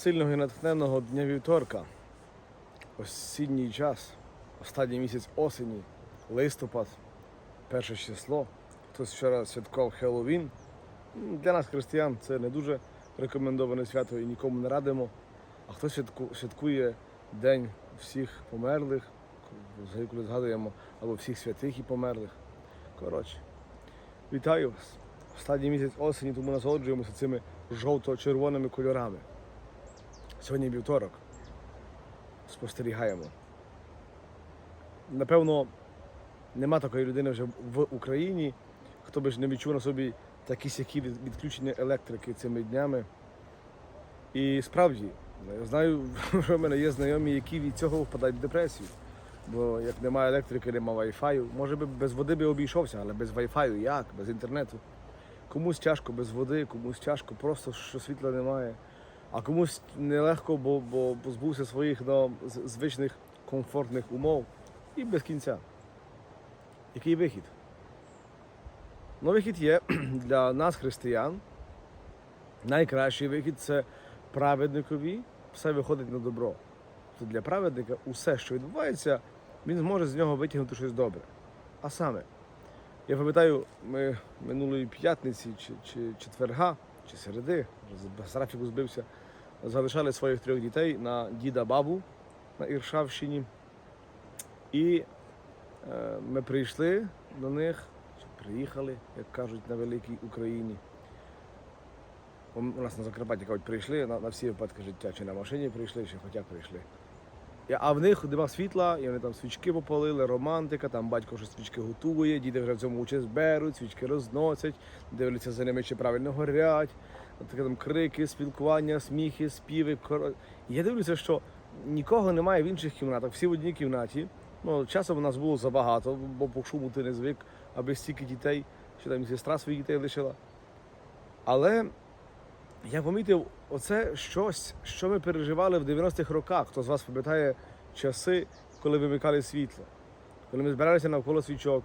сильного і натхненного дня вівторка. Осінній час, останній місяць осені, листопад, перше число. Хтось вчора святкував Хеллоуін. Для нас, християн, це не дуже рекомендоване свято і нікому не радимо. А хтось святкує День всіх померлих, коли згадуємо, або всіх святих і померлих. Коротше, вітаю вас. Останній місяць осені, тому насолоджуємося цими жовто-червоними кольорами. Сьогодні вівторок. Спостерігаємо. Напевно, нема такої людини вже в Україні, хто би ж не відчув на собі такі сякі відключення електрики цими днями. І справді, я знаю, що в мене є знайомі, які від цього впадають в депресію. Бо як немає електрики, немає вайфаю. Може би без води би обійшовся, але без вайфаю як? Без інтернету. Комусь тяжко без води, комусь тяжко просто, що світла немає. А комусь нелегко, бо, бо позбувся своїх ну, звичних комфортних умов і без кінця. Який вихід? Ну, вихід є для нас, християн. Найкращий вихід це праведникові, все виходить на добро. Тобто для праведника усе, що відбувається, він зможе з нього витягнути щось добре. А саме, я пам'ятаю, ми минулої п'ятниці чи, чи четверга, чи середи, з графіку збився, залишали своїх трьох дітей на діда бабу на Іршавщині. І е, ми прийшли до них, приїхали, як кажуть, на великій Україні. У нас на Закарпатті кажуть, прийшли на, на всі випадки життя, чи на машині прийшли, чи хоча прийшли. А в них нема світла, і вони там свічки попалили, романтика, там батько щось свічки готує, діти вже в цьому участь беруть, свічки розносять, дивляться за ними, чи правильно горять. Таке там крики, спілкування, сміхи, співи. І я дивлюся, що нікого немає в інших кімнатах, всі в одній кімнаті. Ну, часом у нас було забагато, бо по шуму ти не звик, аби стільки дітей, що там сестра своїх дітей лишила. Але я помітив, оце щось, що ми переживали в 90-х роках. Хто з вас пам'ятає часи, коли вимикали світло, коли ми збиралися навколо свічок,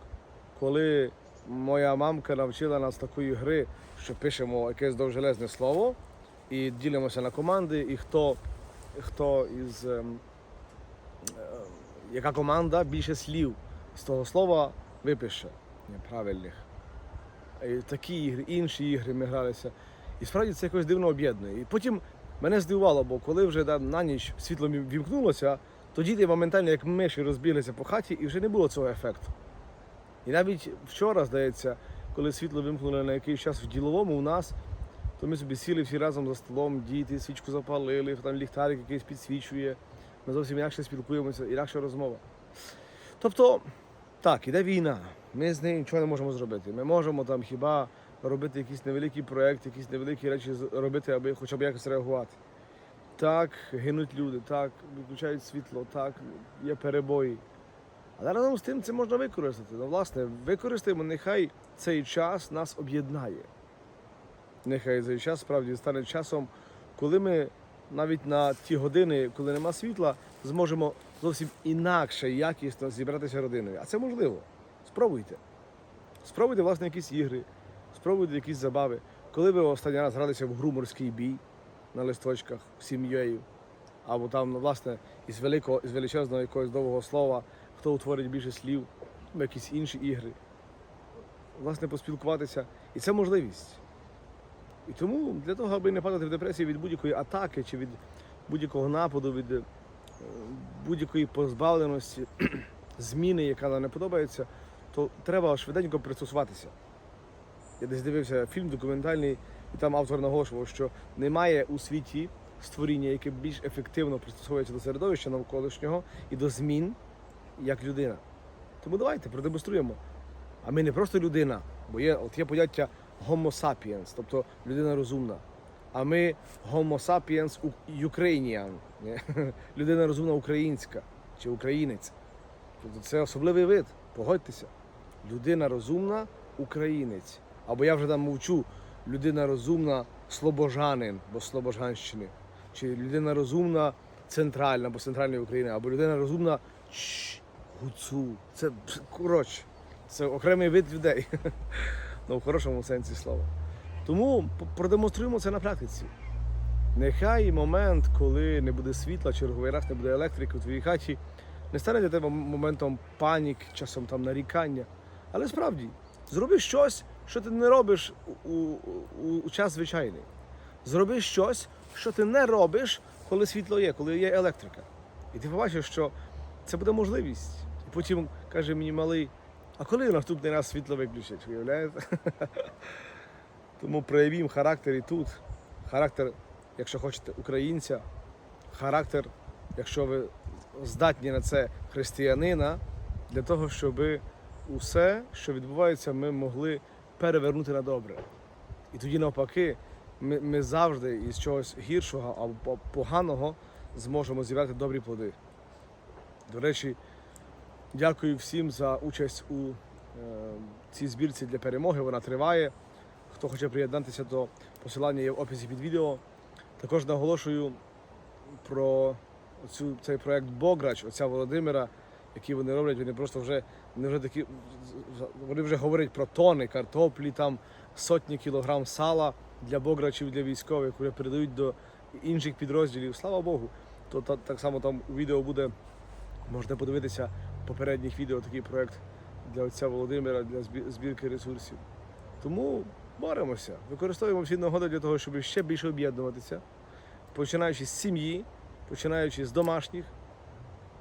коли моя мамка навчила нас такої гри, що пишемо якесь довжелезне слово і ділимося на команди, і хто, хто із ем, е, яка команда більше слів з того слова випише неправильних. І такі ігри, інші ігри ми гралися. І справді це якось дивно об'єднує. І потім мене здивувало, бо коли вже да, на ніч світло вімкнулося, то діти моментально, як миші, розбіглися по хаті, і вже не було цього ефекту. І навіть вчора, здається, коли світло вимкнули на якийсь час в діловому у нас, то ми собі сіли всі разом за столом, діти, свічку запалили, там ліхтарик якийсь підсвічує. Ми зовсім інакше спілкуємося, інакша розмова. Тобто, так, іде війна. Ми з нею нічого не можемо зробити. Ми можемо там хіба робити якийсь невеликий проєкт, якісь невеликі речі робити, аби хоча б якось реагувати. Так, гинуть люди, так, виключають світло, так, є перебої. Але разом з тим це можна використати. Ну, власне, використаємо, нехай цей час нас об'єднає. Нехай цей час справді стане часом, коли ми навіть на ті години, коли нема світла, зможемо зовсім інакше, якісно зібратися родиною. А це можливо. Спробуйте. Спробуйте, власне, якісь ігри, спробуйте якісь забави. Коли ви останній раз гралися в гру морський бій на листочках з сім'єю, або там, ну, власне, із великого, із величезного якогось довгого слова, хто утворить більше слів, якісь інші ігри. Власне, поспілкуватися. І це можливість. І тому для того, аби не падати в депресію від будь-якої атаки чи від будь-якого нападу, від е, будь-якої позбавленості, зміни, яка нам не подобається, то треба швиденько пристосуватися. Я десь дивився фільм документальний, і там автор наголошував, що немає у світі створіння, яке більш ефективно пристосовується до середовища навколишнього і до змін, як людина. Тому давайте продемонструємо. А ми не просто людина, бо є, от є поняття Homo sapiens, тобто людина розумна. А ми Homo sapiens Ukrainian, людина розумна українська чи українець. Тобто це особливий вид, погодьтеся. Людина розумна українець. Або я вже там мовчу, людина розумна слобожанин, бо з Слобожанщини. Чи людина розумна центральна, бо центральної України, або людина розумна гуцул. Це коротше, це окремий вид людей. Ну, в хорошому сенсі слова. Тому продемонструємо це на практиці. Нехай момент, коли не буде світла, черговий раз не буде електрики у твоїй хаті, не стане для тебе моментом панік, часом там нарікання. Але справді, зроби щось, що ти не робиш у, у, у час звичайний. Зроби щось, що ти не робиш, коли світло є, коли є електрика. І ти побачиш, що це буде можливість. Потім каже мені малий, а коли наступний раз світло виключать? Уявляєте? Тому проявімо характер і тут. Характер, якщо хочете, українця, характер, якщо ви здатні на це християнина, для того, щоб усе, що відбувається, ми могли перевернути на добре. І тоді, навпаки, ми, ми завжди із чогось гіршого або поганого зможемо зібрати добрі плоди. До речі, дякую всім за участь у е, цій збірці для перемоги. Вона триває. Хто хоче приєднатися до посилання є в описі під відео. Також наголошую про цю, цей проект Бограч, отця Володимира, який вони роблять. Вони просто вже не вже такі вони вже говорять про тони картоплі, там сотні кілограм сала для бограчів, для військових, вже передають до інших підрозділів. Слава Богу. То та- так само там у відео буде, можете подивитися попередніх відео такий проект для отця Володимира, для збірки ресурсів. Тому боремося, використовуємо всі нагоди для того, щоб ще більше об'єднуватися, починаючи з сім'ї, починаючи з домашніх,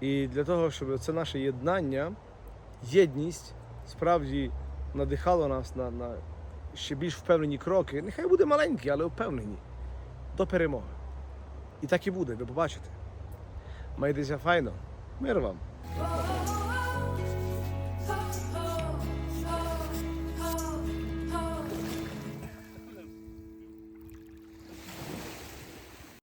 і для того, щоб це наше єднання, єдність справді надихало нас на, на ще більш впевнені кроки. Нехай буде маленькі, але впевнені до перемоги. І так і буде, ви побачите. Майтеся файно. Мир вам!